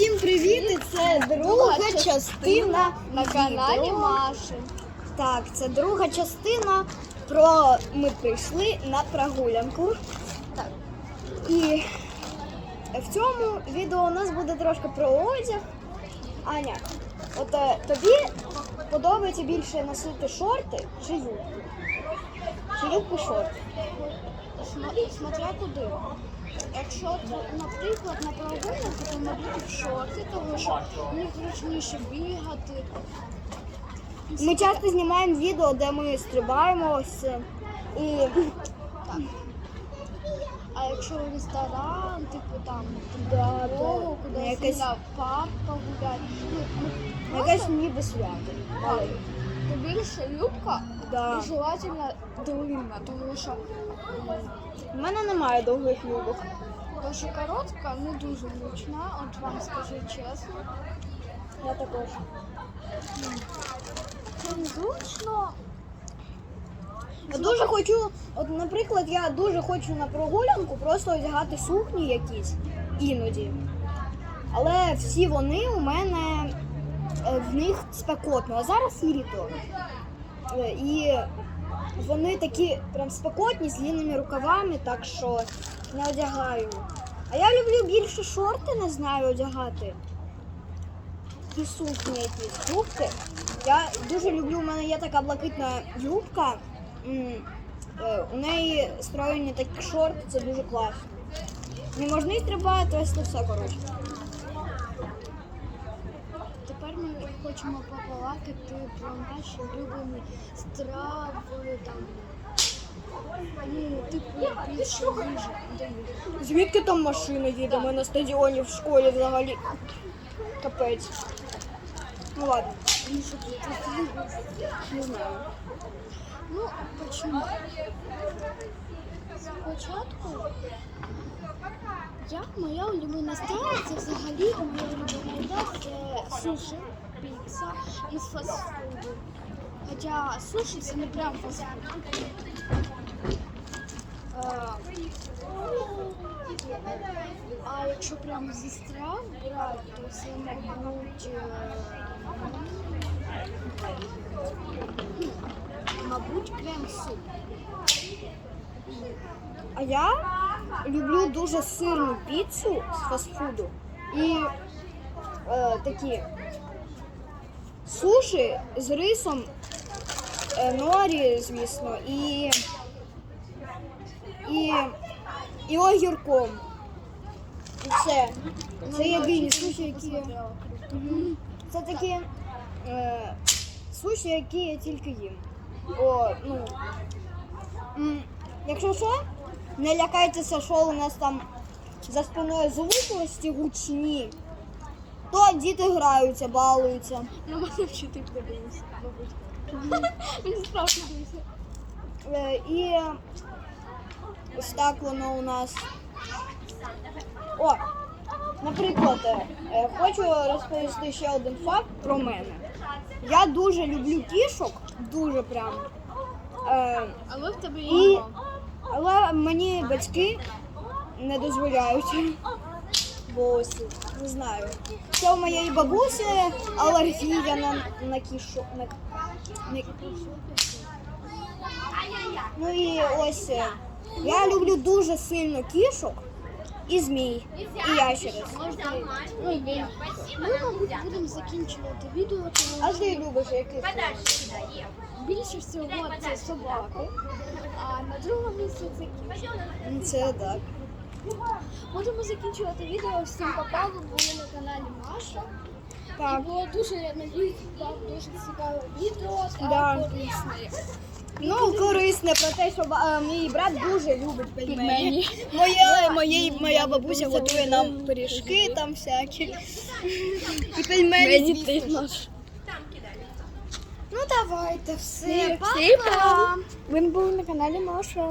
Всім привіт! І це друга частина на каналі. Маші. Так, це друга частина про ми прийшли на прогулянку. Так. І в цьому відео у нас буде трошки про одяг. Аня, от е, тобі подобається більше носити шорти чи юбку? Чи юбку шорти? Смотря куди. Якщо це, наприклад, на прогулянку, то мабуть в шорти, тому що в них зручніше бігати. Ми часто знімаємо відео, де ми стрибаємо ось. е, І Так. А якщо в ресторан, типу там Да, дорогу, кудись Якась- на парк погуляти, ну, ну, якесь ніби свято. Більше юбка Да. і желательно длинна, тому що У мене немає довгих юбок. дуже коротка, не дуже зручна, от вам скажу чесно. Я також. Це незручно. Я дуже хочу, от, наприклад, я дуже хочу на прогулянку просто одягати сукні якісь іноді. Але всі вони у мене в них спекотно. А зараз літо. Е, І вони такі прям спекотні з длинними рукавами, так що не одягаю. А я люблю більше шорти, не знаю, одягати. І сукні якісь. Юбки. Я дуже люблю, у мене є така блакитна юбка. Е, У неї строєні такі шорти, це дуже класно. Не можна і стрибати, ось це все коротше. Тепер ми хочемо побалакати про наші улюблені страви там. Типу. Звідки там машина їде? Ми на стадіоні в школі взагалі. Капець. Ну ладно, Ну, що тут не знаю. Ну, почнемо. Спочатку я моя улюблена страва, це взагалі моя улюблена їда це суші, піца із фастфуду. Хоча суші це не прям фастфуд. А якщо прямо зі страв брати, то це, мабуть, мабуть, крем-суп. А я люблю дуже сирну піцу з фастфуду і е, такі суші з рисом, е, норі, звісно, і, і, і огірком. І все. Це єдині суші, які. Це такі е, суші, які я тільки їм. О, ну. Якщо що, не лякайтеся, що у нас там за спиною звуковості гучні, то діти граються, балуються. На мене вчитель дивився, мабуть. Дивився. Е, і ось так воно у нас. О, наприклад, е, хочу розповісти ще один факт про мене. Я дуже люблю кішок, дуже прям. Е, Але в тебе І- є. але мені батьки не дозволяють. Бо не знаю. Це у моєї бабусі алергія на, на кішу. На, на... Ну і ось е, я люблю дуже сильно кішок і змій, і ящериць. Ну, і ми, мабуть, будемо закінчувати відео, тому А що ти любиш яких? більше всього це собаки, а на другому місці це кішки. Це так. Можемо закінчувати відео. Всім папа, ви були на каналі Маша. І було дуже, я надіюсь, дуже цікаве відео та Да. корисне. Ну, корисне про те, що е, мій брат дуже любить пельмені. Моя, моя, моя бабуся готує нам пиріжки там всякі. І пельмені. звісно. Ну давайте, все. Всім Пока. Ви були на каналі Маша.